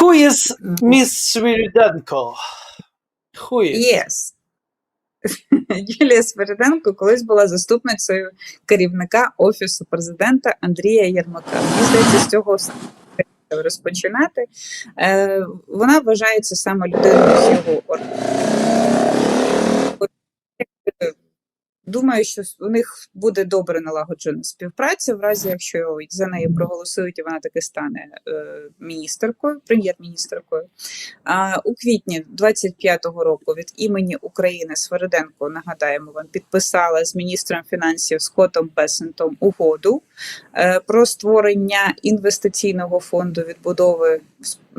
Who is Miss Свириденко? Who is? Yes. Юлія Свириденко колись була заступницею керівника Офісу президента Андрія Єрмака. Мені здається, з цього розпочинати. Е, Вона вважається саме людиною з організації. Думаю, що у них буде добре налагоджена співпраця, в разі якщо за неї проголосують, і вона таки стане е, міністеркою, прем'єр-міністеркою. А у квітні 25-го року від імені України Свириденко, нагадаємо вам, підписала з міністром фінансів Скоттом Бесентом угоду е, про створення інвестиційного фонду відбудови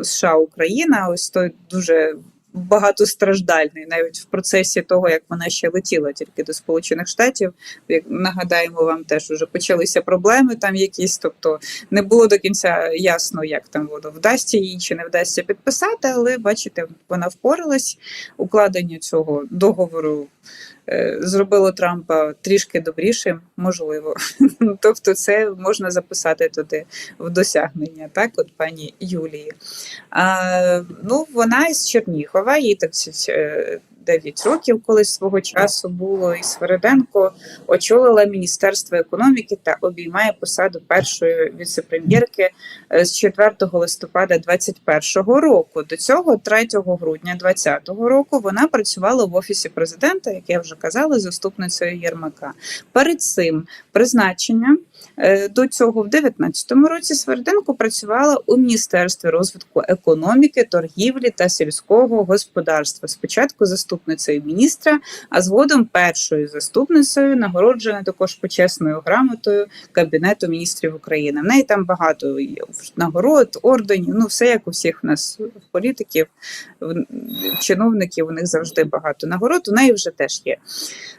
США Україна. Ось той дуже багатостраждальний, навіть в процесі того, як вона ще летіла тільки до Сполучених Штатів. Як нагадаємо, вам теж вже почалися проблеми там якісь, тобто не було до кінця ясно, як там воно вдасться їй чи не вдасться підписати, але бачите, вона впоралась. Укладення цього договору зробило Трампа трішки добрішим, можливо. Тобто, це можна записати туди в досягнення, так, от пані Юлії. А, ну, вона із Чернігова, їй 39 років колись свого часу було, і Свириденко очолила Міністерство економіки та обіймає посаду першої віцепрем'єрки е, з 4 листопада 2021 року. До цього, 3 грудня 2020 року, вона працювала в офісі президента, як я вже казала, заступницею Єрмака. Перед цим призначення е, до цього в 2019 році Сверденко працювала у Міністерстві розвитку економіки, торгівлі та сільського господарства. Спочатку заступницею міністра, а згодом першою заступницею нагороджена також почесною грамотою Кабінету міністрів України. В неї там багато є нагород, орденів. Ну все як у всіх у нас політиків, чиновників. У них завжди багато нагород. У неї вже теж є.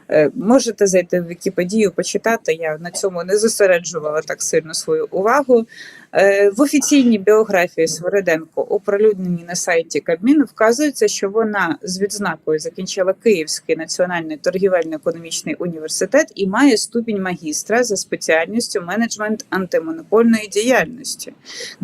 Е, Можете зайти в Вікіпедію, почитати. Я на цьому не зосереджувала так сильно свою увагу. Е, В офіційній біографії Свириденко, оприлюдненій на сайті Кабміну, вказується, що вона з відзнакою закінчила Київський національний торгівельно-економічний університет і має ступінь магістра за спеціальністю менеджмент антимонопольної діяльності.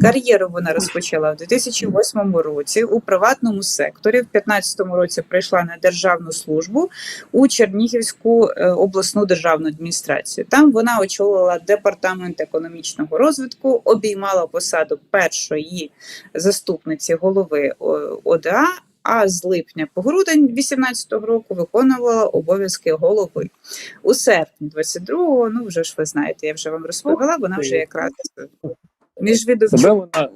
Кар'єру вона розпочала в 2008 році у приватному секторі. В 2015 році прийшла на державну службу у Чернігівську е, обласну державну адміністрацію. Там вона очолила департамент економічного розвитку, обіймала посаду першої заступниці голови ОДА. А з липня по грудень 2018 року виконувала обов'язки голови. У серпні 22-го, ну вже ж ви знаєте, я вже вам розповіла, вона вже якраз між Себе вона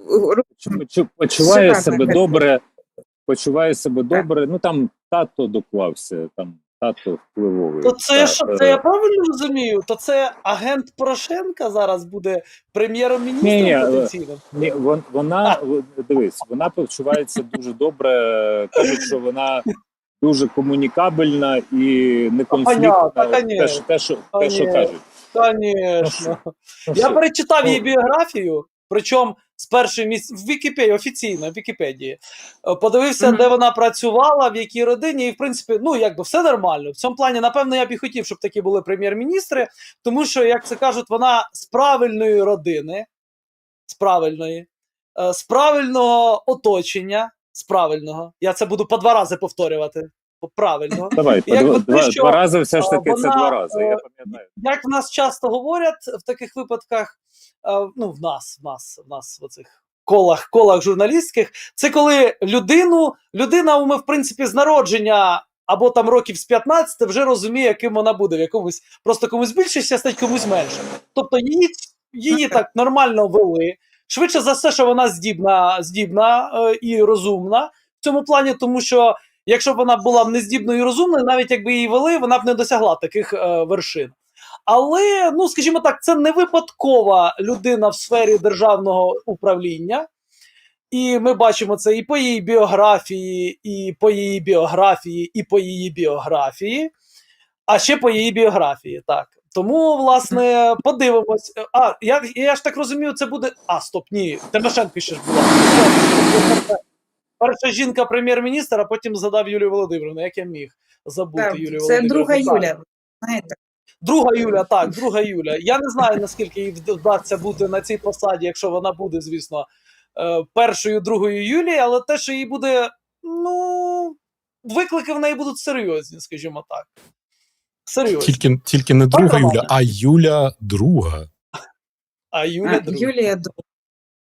почуває себе добре, почуває себе добре. Ну там тато доклався, там тато впливовий. То це що, е, це я правильно розумію? То це агент Порошенка зараз буде Ні, ні, прем'єром-міністром потенційним? Ні, вон, вона дивись, вона почувається дуже добре. Кажуть, що вона дуже комунікабельна і неконфліктна. понятно, Те, що- те, що, те, що Конечно. кажуть. Звісно. Ну, Я що? перечитав її Ну. біографію, причому з першої місць в Вікіпедії, офіційно в Вікіпедії. Е, Подивився, Мгм. де вона працювала, в якій родині, і в принципі, ну якби все нормально. В цьому плані, напевно, я б і хотів, щоб такі були прем'єр-міністри, тому що, як це кажуть, вона з правильної родини, з правильної, е, з правильного оточення, з правильного. Я це буду по два рази повторювати. Правильно. Давай, по Як два, те, що, два рази все ж а, таки це два рази. Я е, пам'ятаю. як в нас часто говорять в таких випадках, е, ну в нас, в нас, в нас в оцих колах, колах журналістських, це коли людину, людина, уме, в принципі, з народження. Або там років з 15 вже розуміє, яким вона буде, в якомусь просто комусь більше щастить, комусь менше. Тобто її, її так нормально вели. Швидше за все, що вона здібна, здібна е, і розумна в цьому плані, тому що якщо б вона була нездібною і розумною, навіть якби її вели, вона б не досягла таких е, вершин. Але, ну скажімо так, це не випадкова людина в сфері державного управління. І ми бачимо це і по її біографії, і по її біографії, і по її біографії, а ще по її біографії, так. Тому, власне, подивимось. А, я, я ж так розумію, це буде. А, стоп, ні, Тимошенко ще ж була. Перша жінка прем'єр-міністр, а потім згадав Юлію Володимирівну, як я міг забути Так, Юлію це друга. Юля. Знаєте, Друга Юля, так, друга Юля. Я не знаю, наскільки їй вдасться бути на цій посаді, якщо вона буде, звісно, е, першою, другою Юлії, але те, що їй буде, ну, виклики в неї будуть серйозні, скажімо так. Серйозні. Тільки, тільки не друга Нормально. Юля, а Юля друга. А Юля А, друга. Юлія друга.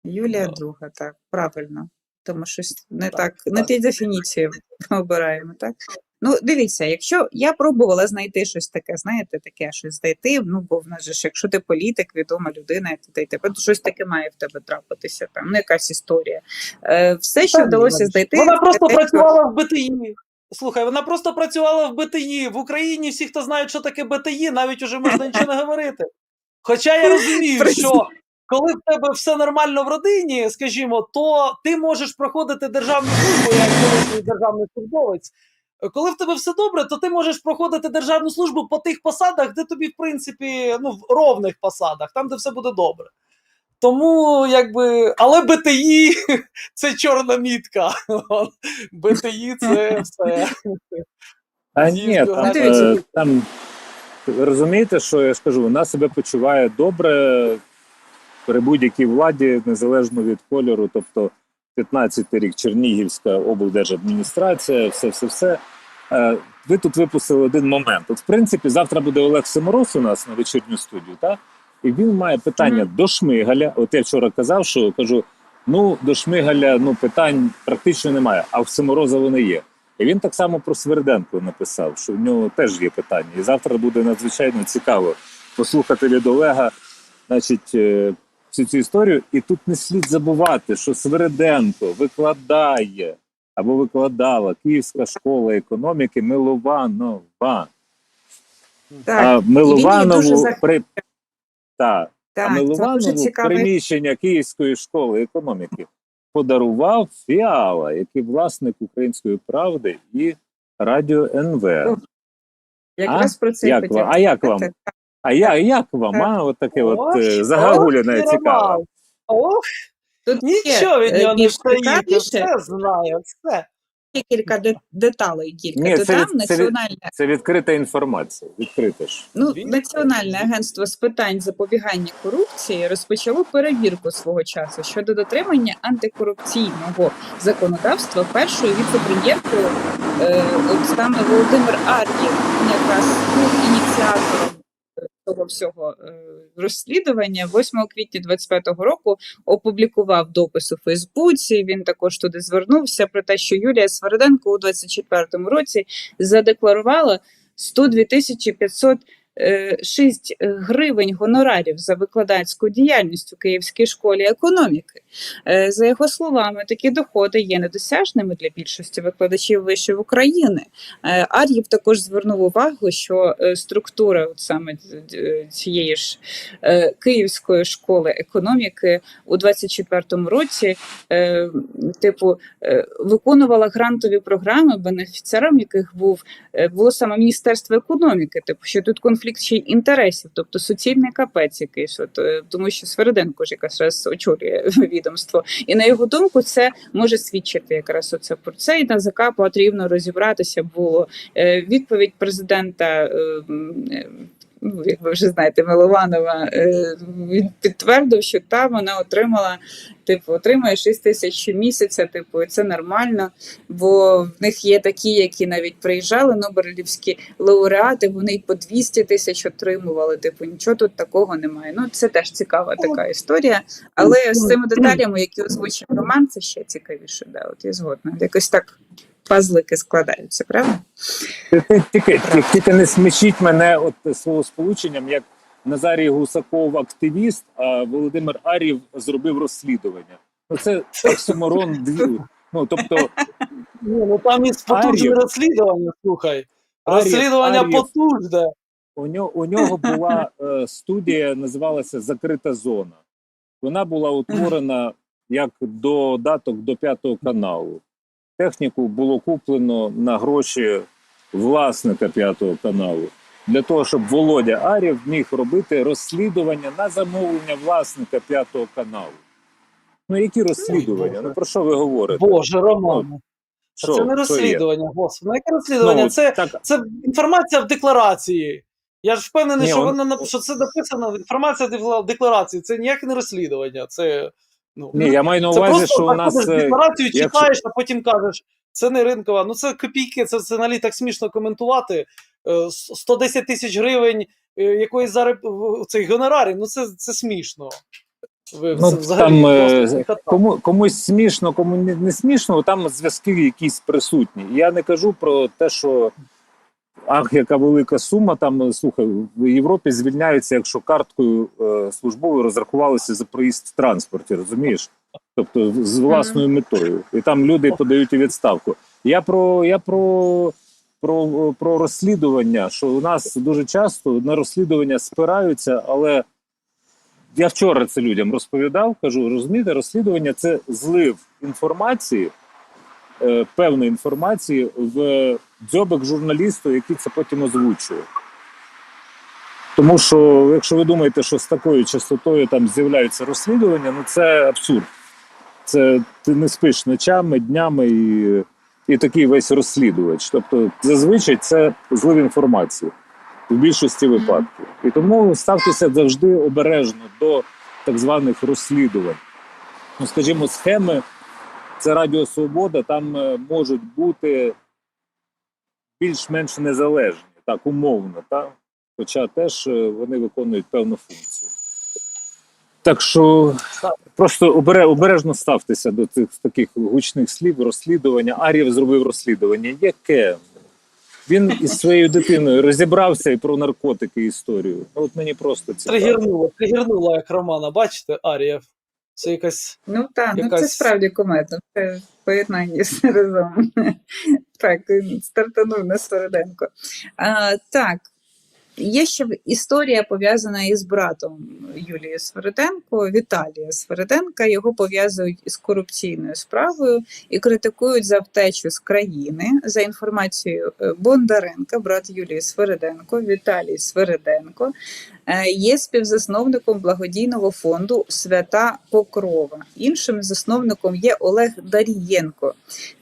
Юлія Да. друга, так, правильно. Тому щось не Так, так, не так. ті дефініції обираємо, так? Ну, дивіться, якщо я пробувала знайти щось таке, знаєте, таке щось знайти, ну бо в нас же ж, якщо ти політик, відома людина, і ти, ти, ти щось таке має в тебе трапитися, там ну, якась історія. Е, все, що вдалося знайти, Вона просто те, працювала в БТІ. Слухай, вона просто працювала в БТІ. В Україні всі, хто знають, що таке БТІ, навіть уже можна нічого не говорити. Хоча я розумію, що коли в тебе все нормально в родині, скажімо, то ти можеш проходити державну службу, як державний службовець. Коли в тебе все добре, то ти можеш проходити державну службу по тих посадах, де тобі, в принципі, ну, в ровних посадах, там, де все буде добре. Тому, якби, але БТІ це чорна мітка. БТІ це все. А ні, там, Ну, е, там розумієте, що я скажу, вона себе почуває добре при будь-якій владі, незалежно від кольору. Тобто 15-й рік Чернігівська облдержадміністрація, все, все, все. Е, Ви тут випустили один момент. От, в принципі, завтра буде Олег Семорос у нас на вечірню студію, так? І він має питання Мгм. до Шмигаля. От я вчора казав, що кажу: ну, до Шмигаля ну, питань практично немає, а в Семороза вони є. І він так само про Сверденко написав, що в нього теж є питання. І завтра буде надзвичайно цікаво послухати від Олега, значить, е, всю цю історію. І тут не слід забувати, що Сверденко викладає або викладала Київська школа економіки Милованова. Так, а Милованову при та, так, а Милованову приміщення Київської школи економіки подарував Фіала, який власник української правди і радіо НВ. Ну, Якраз про це Як хотів? А як вам? А я, як вам? А, от таке от Ох, е, загагуляне ох, цікаве. Ох, Тут нічого від е, нього не встаєте, все знає, все. є кілька деталей. Кілька. Ні, То це там від- це національне Це відкрита інформація. Відкрита ж. Ну, Національне агентство з питань запобігання корупції розпочало перевірку свого часу щодо дотримання антикорупційного законодавства першою віце-прем'єркою е, саме Володимир Ар'єв, якраз був ініціатором е, того всього е, розслідування 8 квітня 25-го року опублікував допис у Фейсбуці. Він також туди звернувся про те, що Юлія Сверденко у 24-му році задекларувала 102 тисячі 500 е, 6 гривень гонорарів за викладацьку діяльність у Київській школі економіки. Е, За його словами, такі доходи є недосяжними для більшості викладачів вишів України. Е, Ар'єв також звернув увагу, що е, структура от саме е, цієї ж е, Київської школи економіки у 24-му році, е, типу, е, виконувала грантові програми, бенефіціаром яких був е, було саме Міністерство економіки, типу, що тут конфлікт ще й інтересів, тобто суцільний капець якийсь, от, е, тому що Свериденко ж якраз раз очолює відомство. І на його думку, це може свідчити якраз оце про це. І НАЗК потрібно розібратися було. Е, Відповідь президента. Ну, як ви вже знаєте, Милованова е, він підтвердив, що та вона отримала, типу, отримує 6 тисяч щомісяця, типу, і це нормально. Бо в них є такі, які навіть приїжджали, Нобелівські лауреати, вони й по 200 тисяч отримували. Типу, нічого тут такого немає. Ну, це теж цікава така історія. Але з цими деталями, які озвучив Роман, це ще цікавіше. Да, от я згодна. Якось так пазлики складаються, правда? Тільки, тільки, тільки не смішіть мене от словосполученням, як Назарій Гусаков активіст, а Володимир Арів зробив розслідування. Ну це оксиморон дві. Ну тобто Ні, ну там і потужне розслідування, слухай. Розслідування Ар'єв. потужне. у нього, у нього була е, студія, називалася Закрита зона. Вона була утворена як додаток до п'ятого каналу. Техніку було куплено на гроші власника п'ятого каналу для того, щоб Володя Арів міг робити розслідування на замовлення власника п'ятого каналу. Ну, які розслідування? Ну про що ви говорите? Боже, Роман. Що- це не розслідування, господи. Ну, яке розслідування? Ну, це, так, це інформація в декларації. Я ж впевнений, Ні, що он- вона що це написано інформація в декларації. Це ніяке не розслідування. Це Ну, Ні, я маю на увазі, просто що у нас е, декларацію, якщо- читаєш, а потім кажеш, це не ринкова. Ну це копійки, це, це взагалі так смішно коментувати. Е, 110 тисяч гривень е, якоїсь зараз цей гонорарів, ну це, це смішно. Ви, Ну, взагалі там, е. Кому комусь смішно, кому не, не смішно, там зв'язки якісь присутні. Я не кажу про те, що ах, яка велика сума. Там е, слухай, в Європі звільняються, якщо карткою е, службовою розрахувалися за проїзд в транспорті, розумієш? Тобто з власною метою. І там люди подають у відставку. Я про я про, про, про розслідування, що у нас дуже часто на розслідування спираються, але я вчора це людям розповідав, кажу, розумієте, розслідування це злив інформації, е, певної інформації в дзьобик журналісту, який це потім озвучує. Тому що, якщо ви думаєте, що з такою частотою там з'являються розслідування, ну це абсурд. Це ти не спиш ночами, днями і, і такий весь розслідувач. Тобто, зазвичай це злив інформації в більшості випадків. І тому ставтеся завжди обережно до так званих розслідувань. Ну, скажімо, схеми, це Радіо Свобода, там е, можуть бути більш-менш незалежні, так, умовно, так? хоча теж е, вони виконують певну функцію. Так що просто обережно ставтеся до цих таких гучних слів, розслідування. Ар'єв зробив розслідування. Яке? Він із своєю дитиною розібрався і про наркотики історію. Ну, От мені просто цікаво. Тригернуло, тригернуло, як Романа, бачите, Арія. Це якась. Ну так, ну це справді комета. Це в поєднанні з разом. Так, стартанув на Свериденко. А, так. Є ще історія пов'язана із братом Юлії Свериденко, Віталія Свериденка. Його пов'язують із корупційною справою і критикують за втечу з країни. За інформацією е, Бондаренка, брат Юлії Свериденко, Віталій Свериденко є співзасновником благодійного фонду Свята Покрова. Іншим засновником є Олег Дарієнко,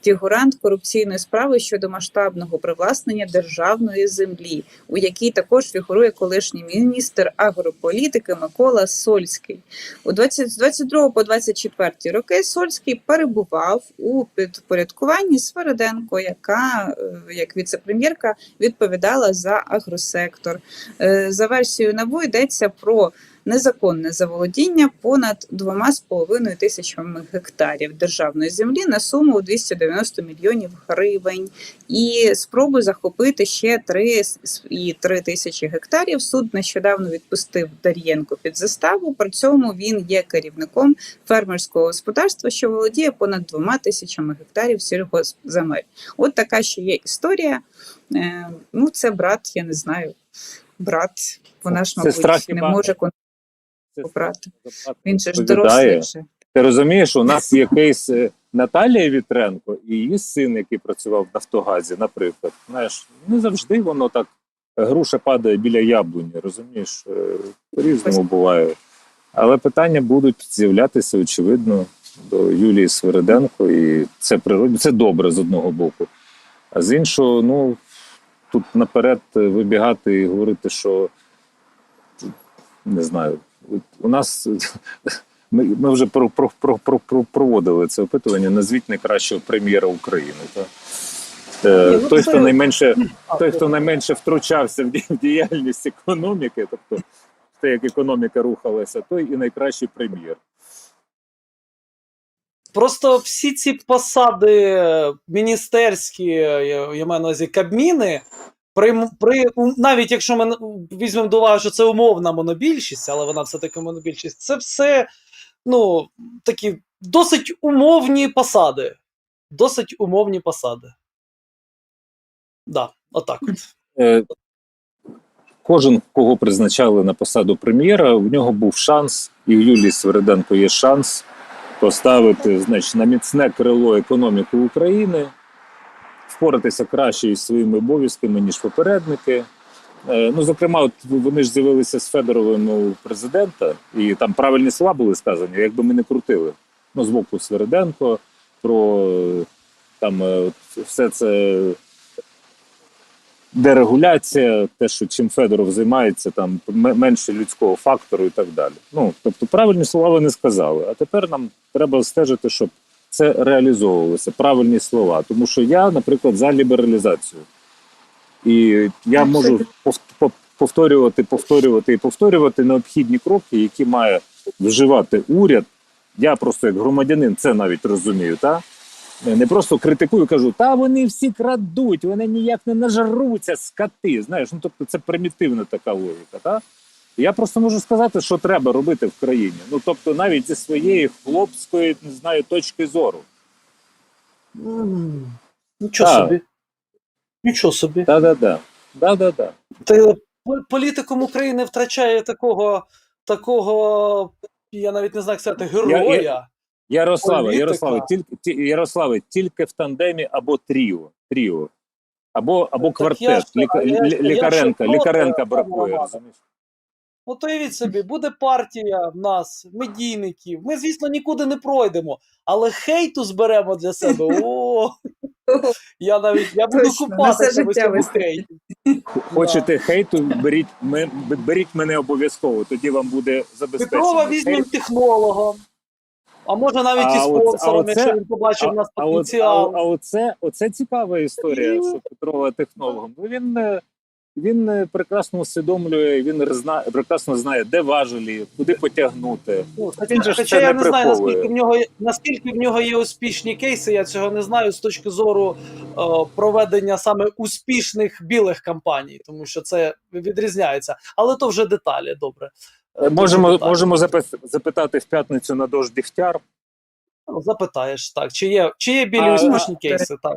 фігурант корупційної справи щодо масштабного привласнення державної землі, у якій також фігурує колишній міністр агрополітики Микола Сольський. У 20, з 22 по 24 роки Сольський перебував у підпорядкуванні Свериденко, яка е, як віце-прем'єрка відповідала за агросектор. Е, За версією НАБУ йдеться про незаконне заволодіння понад 2,5 тисячами гектарів державної землі на суму у 290 мільйонів гривень і спробу захопити ще 3,3 тисячі гектарів. Суд нещодавно відпустив Дар'єнко під заставу. При цьому він є керівником фермерського господарства, що володіє понад двома тисячами гектарів сільгоспземель. От така ще є історія. Е, Ну, це брат, я не знаю. Брат, вона ж, мабуть, і не може кон- Це брати. Він же ж дорослий вже. Ти розумієш, у нас є кейс е, Наталія Вітренко і її син, який працював в Нафтогазі, наприклад. Знаєш, не завжди воно так груша падає біля яблуні, розумієш? Е, По-різному буває. Але питання будуть з'являтися, очевидно, до Юлії Свириденко, і це природно, це добре з одного боку. А з іншого, ну тут наперед е, вибігати і говорити, що не знаю, у нас ми, ми вже про, про, про, про, про, проводили це опитування. Назвіть найкращого прем'єра України. Та? Е, ну, той, хто найменше, той, хто найменше втручався в в діяльність економіки, тобто те, як економіка рухалася, той і найкращий прем'єр. Просто всі ці посади міністерські, я, маю на увазі кабміни, при, при, навіть якщо ми візьмемо до уваги, що це умовна монобільшість, але вона все-таки монобільшість, це все ну, такі досить умовні посади. Досить умовні посади. Да, отак. От. Е, Кожен, кого призначали на посаду прем'єра, в нього був шанс, і в Юлії Свериденко є шанс поставити значить, на міцне крило економіку України, впоратися краще із своїми обов'язками, ніж попередники. Е, Ну, зокрема, от вони ж з'явилися з Федоровим у президента, і там правильні слова були сказані, якби ми не крутили. Ну, з боку Свериденко, про там е, все це дерегуляція, те, що чим Федоров займається, там менше людського фактору і так далі. Ну тобто, правильні слова вони сказали. А тепер нам треба стежити, щоб це реалізовувалося, правильні слова. Тому що я, наприклад, за лібералізацію. І я можу пов- пов- повторювати, повторювати і повторювати необхідні кроки, які має вживати уряд. Я просто як громадянин це навіть розумію, та не просто критикую, кажу, та вони всі крадуть, вони ніяк не нажаруться, скати. Знаєш, ну тобто це примітивна така логіка. Та? Я просто можу сказати, що треба робити в країні. Ну тобто, навіть зі своєї хлопської, не знаю, точки зору. Нічого Так. собі. Нічого собі. Да-да-да. Да-да-да. Та по- політикум України втрачає такого, такого, я навіть не знаю, як сказати, героя. Ярославе, Політика. Ярославе, тільки ті- Ярославе, тільки в тандемі або тріо. тріо. Або, або я ж- квартет. Ліка, я ж- я лікаренка, проти, лікаренка бракує, розумієш? От уявіть собі, буде партія в нас, медійників. Ми, звісно, нікуди не пройдемо, але хейту зберемо для себе. О, я навіть я буду купатися в цьому хейті. Хочете хейту, беріть, ми, беріть мене обов'язково, тоді вам буде забезпечено. Петрова візьмемо технологом. А може навіть і А оце- спонсором, оце- якщо він побачив нас потенціал. а, а оце, оце цікава історія, що Петрова технологом. Ну, Він, е, він е, прекрасно усвідомлює, він зна, прекрасно знає, де важелі, куди потягнути. Ну, Він же Хоча це я не не знаю, наскільки в нього наскільки в нього є успішні кейси, я цього не знаю з точки зору е, проведення саме успішних білих кампаній, тому що це відрізняється. Але то вже деталі, добре. Е, Можемо, можемо запи- запитати в п'ятницю на дощ Дігтяр. Ну, Запитаєш, так. Чи є, чи є білі А, успішні а, кейси? Так.